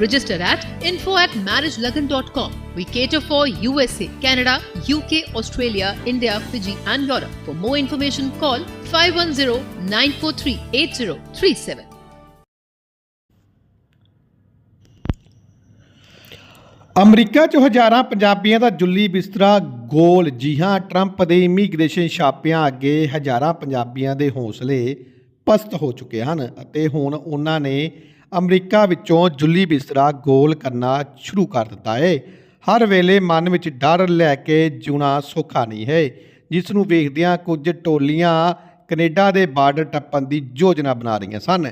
Register at info at marriagelagan.com. We cater for USA, Canada, UK, Australia, India, Fiji, and Europe. For more information, call 510 943 8037. America 'ਚ ਹਜ਼ਾਰਾਂ ਪੰਜਾਬੀਆਂ ਦਾ ਜੁੱਲੀ ਬਿਸਤਰਾ ਗੋਲ ਜੀ ਹਾਂ Trump ਦੇ immigration ਛਾਪਿਆਂ ਅੱਗੇ ਹਜ਼ਾਰਾਂ ਪੰਜਾਬੀਆਂ ਦੇ ਹੌਸਲੇ ਪਸਤ ਹੋ ਚੁੱਕੇ ਹਨ ਅਤੇ ਹੁਣ ਉਹਨਾਂ ਨੇ ਅਮਰੀਕਾ ਵਿੱਚੋਂ ਜੁੱਲੀ ਬਿਸਤਰਾ ਗੋਲ ਕਰਨਾ ਸ਼ੁਰੂ ਕਰ ਦਿੱਤਾ ਹੈ ਹਰ ਵੇਲੇ ਮਨ ਵਿੱਚ ਡਰ ਲੈ ਕੇ ਜੂਣਾ ਸੌਖਾ ਨਹੀਂ ਹੈ। ਜਿਸ ਨੂੰ ਵੇਖਦਿਆਂ ਕੁਝ ਟੋਲੀਆਂ ਕੈਨੇਡਾ ਦੇ ਬਾਰਡਰ ਟੱਪਣ ਦੀ ਯੋਜਨਾ ਬਣਾ ਰਹੀਆਂ ਸਨ।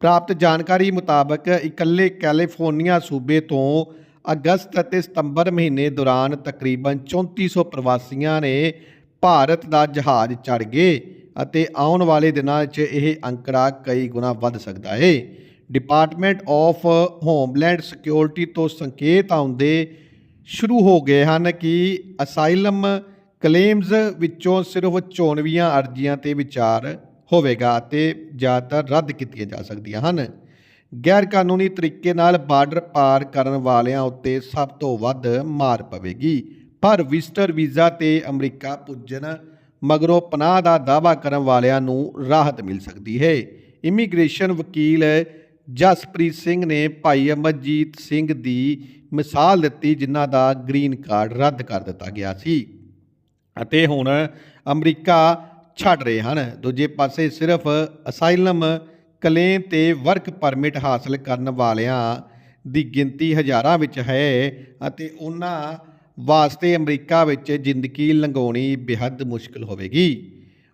ਪ੍ਰਾਪਤ ਜਾਣਕਾਰੀ ਮੁਤਾਬਕ ਇਕੱਲੇ ਕੈਲੀਫੋਰਨੀਆ ਸੂਬੇ ਤੋਂ ਅਗਸਤ ਅਤੇ ਸਤੰਬਰ ਮਹੀਨੇ ਦੌਰਾਨ ਤਕਰੀਬਨ 3400 ਪ੍ਰਵਾਸੀਆਂ ਨੇ ਭਾਰਤ ਦਾ ਜਹਾਜ਼ ਚੜ੍ਹ ਗਏ ਅਤੇ ਆਉਣ ਵਾਲੇ ਦਿਨਾਂ 'ਚ ਇਹ ਅੰਕੜਾ ਕਈ ਗੁਣਾ ਵੱਧ ਸਕਦਾ ਹੈ ਡਿਪਾਰਟਮੈਂਟ ਆਫ ਹੋਮਲੈਂਡ ਸਿਕਿਉਰਿਟੀ ਤੋਂ ਸੰਕੇਤ ਆਉਂਦੇ ਸ਼ੁਰੂ ਹੋ ਗਏ ਹਨ ਕਿ ਅਸਾਈਲਮ ਕਲੇਮਸ ਵਿੱਚੋਂ ਸਿਰਫ 94 ਅਰਜ਼ੀਆਂ ਤੇ ਵਿਚਾਰ ਹੋਵੇਗਾ ਅਤੇ ਜ਼ਿਆਦਾਤਰ ਰੱਦ ਕੀਤੀਆਂ ਜਾ ਸਕਦੀਆਂ ਹਨ। ਗੈਰ ਕਾਨੂੰਨੀ ਤਰੀਕੇ ਨਾਲ ਬਾਰਡਰ ਪਾਰ ਕਰਨ ਵਾਲਿਆਂ ਉੱਤੇ ਸਭ ਤੋਂ ਵੱਧ ਮਾਰ ਪਵੇਗੀ। ਪਰ ਵਿਜ਼ਟਰ ਵੀਜ਼ਾ ਤੇ ਅਮਰੀਕਾ ਪੁੱਜਣ ਮਗਰੋਂ ਪਨਾਹ ਦਾ ਦਾਅਵਾ ਕਰਨ ਵਾਲਿਆਂ ਨੂੰ ਰਾਹਤ ਮਿਲ ਸਕਦੀ ਹੈ। ਇਮੀਗ੍ਰੇਸ਼ਨ ਵਕੀਲ ਜਸਪ੍ਰੀਤ ਸਿੰਘ ਨੇ ਭਾਈ ਅਮਰਜੀਤ ਸਿੰਘ ਦੀ ਮਿਸਾਲ ਦਿੱਤੀ, ਜਿਨ੍ਹਾਂ ਦਾ ਗ੍ਰੀਨ ਕਾਰਡ ਰੱਦ ਕਰ ਦਿੱਤਾ ਗਿਆ ਸੀ। ਅਤੇ ਹੁਣ ਅਮਰੀਕਾ ਛੱਡ ਰਹੇ ਹਨ। ਦੂਜੇ ਪਾਸੇ ਸਿਰਫ ਅਸਾਈਲਮ ਕਲੇਮ ਤੇ ਵਰਕ ਪਰਮਿਟ ਹਾਸਲ ਕਰਨ ਵਾਲਿਆਂ ਦੀ ਗਿਣਤੀ ਹਜ਼ਾਰਾਂ ਵਿੱਚ ਹੈ ਅਤੇ ਉਹਨਾਂ ਵਾਸਤੇ ਅਮਰੀਕਾ ਵਿੱਚ ਜ਼ਿੰਦਗੀ ਲੰਘਾਉਣੀ ਬੇहद ਮੁਸ਼ਕਲ ਹੋਵੇਗੀ।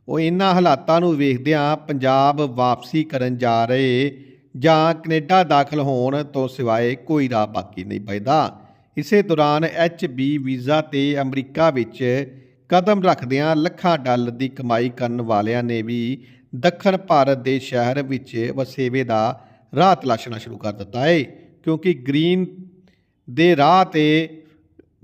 ਉਹ ਇਹਨਾਂ ਹਾਲਾਤਾਂ ਨੂੰ ਵੇਖਦਿਆਂ ਪੰਜਾਬ ਵਾਪਸੀ ਕਰਨ ਜਾ ਰਹੇ ਜਾਂ ਕੈਨੇਡਾ ਦਾਖਲ ਹੋਣ ਤੋਂ ਸਿਵਾਏ ਕੋਈ ਰਾਹ ਬਾਕੀ ਨਹੀਂ ਬਚਦਾ ਇਸੇ ਦੌਰਾਨ ਐਚ-ਬੀ ਵੀਜ਼ਾ ਤੇ ਅਮਰੀਕਾ ਵਿੱਚ ਕਦਮ ਰੱਖਦਿਆਂ ਲੱਖਾਂ ਡਾਲਰ ਦੀ ਕਮਾਈ ਕਰਨ ਵਾਲਿਆਂ ਨੇ ਵੀ ਦੱਖਣ ਭਾਰਤ ਦੇ ਸ਼ਹਿਰ ਵਿੱਚ ਵਸੇਵੇ ਦਾ ਰਾਹ ਤਲਾਸ਼ਣਾ ਸ਼ੁਰੂ ਕਰ ਦਿੱਤਾ ਹੈ, ਕਿਉਂਕਿ ਗ੍ਰੀਨ ਦੇ ਰਾਹ ਤੇ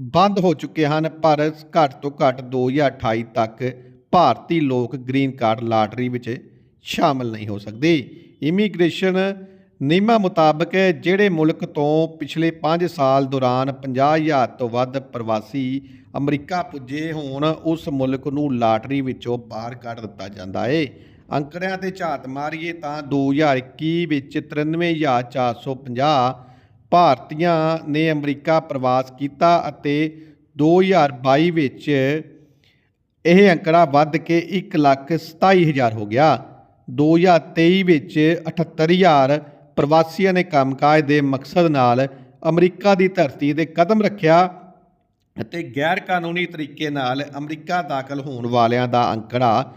ਬੰਦ ਹੋ ਚੁੱਕੇ ਹਨ, ਪਰ ਘੱਟ ਤੋਂ ਘੱਟ 2028 ਤੱਕ ਭਾਰਤੀ ਲੋਕ ਗ੍ਰੀਨ ਕਾਰਡ ਲਾਟਰੀ ਵਿੱਚ ਸ਼ਾਮਲ ਨਹੀਂ ਹੋ ਸਕਦੇ। ਇਮੀਗ੍ਰੇਸ਼ਨ ਨਿਯਮਾਂ ਮੁਤਾਬਕ ਜਿਹੜੇ ਮੁਲਕ ਤੋਂ ਪਿਛਲੇ 5 ਸਾਲ ਦੌਰਾਨ 50000 ਤੋਂ ਵੱਧ ਪ੍ਰਵਾਸੀ ਅਮਰੀਕਾ ਪੁੱਜੇ ਹੋਣ, ਉਸ ਮੁਲਕ ਨੂੰ ਲਾਟਰੀ ਵਿੱਚੋਂ ਬਾਹਰ ਕੱਢ ਦਿੱਤਾ ਜਾਂਦਾ ਏ। ਅੰਕੜਿਆਂ ਤੇ ਝਾਤ ਮਾਰੀਏ ਤਾਂ 2021 ਵਿੱਚ 93450 ਭਾਰਤੀਆਂ ਨੇ ਅਮਰੀਕਾ ਪ੍ਰਵਾਸ ਕੀਤਾ ਅਤੇ 2022 ਵਿੱਚ ਇਹ ਅੰਕੜਾ ਵੱਧ ਕੇ 127000 ਹੋ ਗਿਆ। 2023 ਵਿੱਚ 78000 ਪ੍ਰਵਾਸੀਆਂ ਨੇ ਕੰਮਕਾਜ ਦੇ ਮਕਸਦ ਨਾਲ ਅਮਰੀਕਾ ਦੀ ਧਰਤੀ ਤੇ ਕਦਮ ਰੱਖਿਆ ਅਤੇ ਗੈਰ ਕਾਨੂੰਨੀ ਤਰੀਕੇ ਨਾਲ ਅਮਰੀਕਾ ਦਾਖਲ ਹੋਣ ਵਾਲਿਆਂ ਦਾ ਅੰਕੜਾ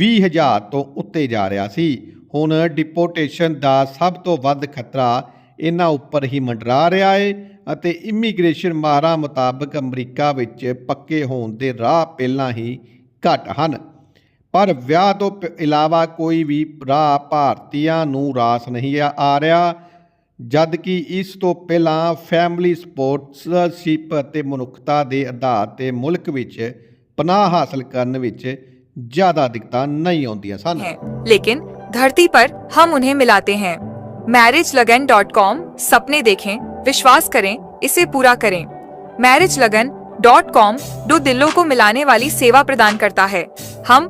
20000 ਤੋਂ ਉੱਤੇ ਜਾ ਰਿਹਾ ਸੀ। ਹੁਣ ਡਿਪੋਰਟੇਸ਼ਨ ਦਾ ਸਭ ਤੋਂ ਵੱਧ ਖਤਰਾ ਇਹਨਾਂ ਉੱਪਰ ਹੀ ਮੰਡਰਾ ਰਿਹਾ ਹੈ ਅਤੇ ਇਮੀਗ੍ਰੇਸ਼ਨ ਮਾਹਰਾਂ ਮੁਤਾਬਕ ਅਮਰੀਕਾ ਵਿੱਚ ਪੱਕੇ ਹੋਣ ਦੇ ਰਾਹ ਪਹਿਲਾਂ ਹੀ ਘੱਟ ਹਨ। ਪਰ ਵਿਆਹ ਤੋਂ ਪ- ਇਲਾਵਾ ਕੋਈ ਵੀ ਰਾਹ ਭਾਰਤੀਆਂ ਨੂੰ ਰਾਸ ਨਹੀਂ ਆ ਆ ਰਿਹਾ ਜਦ ਕਿ ਇਸ ਤੋਂ ਪਹਿਲਾਂ ਫੈਮਿਲੀ ਸਪੋਰਟਸਸ਼ਿਪ ਅਤੇ ਮਨੁੱਖਤਾ ਦੇ ਆਧਾਰ ਤੇ ਮੁਲਕ ਵਿੱਚ ਪਨਾਹ ਹਾਸਲ ਕਰਨ ਵਿੱਚ ਜ਼ਿਆਦਾ ਦਿੱਕਤਾਂ ਨਹੀਂ ਆਉਂਦੀਆਂ ਸਨ हैं लेकिन धरती पर हम उन्हें मिलाते हैं मैरिज लगन डॉट कॉम सपने देखें विश्वास करें इसे पूरा करें मैरिज लगन डॉट कॉम दो दिलों को मिलाने वाली सेवा प्रदान करता है हम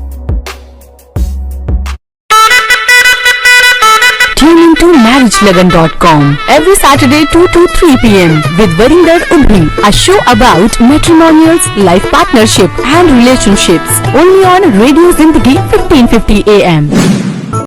Tune into marriagelagan.com every Saturday 2 to 3 p.m. with Varinder Ubhi, a show about matrimonials, life partnership and relationships only on Radio Zindagi 1550 AM.